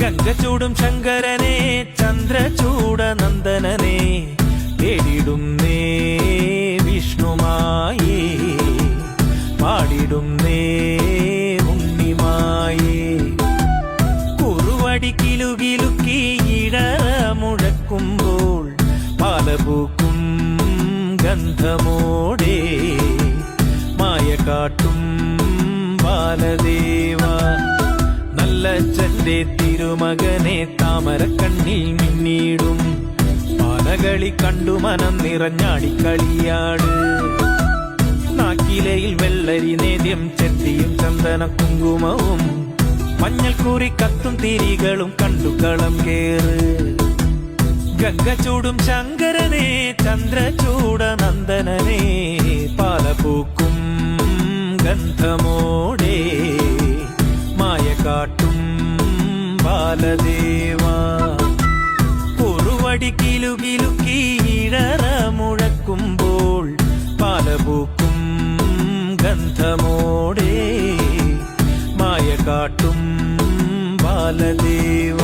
ഗംഗചൂടും ശങ്കരനെ ചന്ദ്രചൂട നന്ദനനെ തേടിടുന്നേ വിഷ്ണുമായി പാടിടുന്നേ ഉണ്ണിമായി. കുറുവടി കിലുകിലുക്കി ഇട മുഴക്കുമ്പോൾ പാലപൂക്കും ഗന്ധമോടെ മായ കാട്ടും ബാലദേവ നല്ല ചന്റെ തിരുമകനെ താമര കണ്ണിൽ മിന്നിടും പാലകളി കണ്ടു മനം നിറഞ്ഞാടി കളിയാട്. നാക്കിലയിൽ വെള്ളരി നേദ്യം ചെത്തിയും ചന്ദന കുങ്കുമവും മഞ്ഞൾക്കൂറി കത്തും തിരികളും കണ്ടു കളം കേറ്. ഗംഗചൂടും ശങ്കരനെ ചന്ദ്രചൂട നന്ദനനെ. പാലപൂക്കും ഗന്ധമോടെ കാട്ടും ബാലദേവ. കുറുവടി കിലുകിലുക്കി ഇഴറ മുഴക്കുമ്പോൾ പാലപൂക്കും ഗന്ധമോടെ. മായ കാട്ടും ബാലദേവ.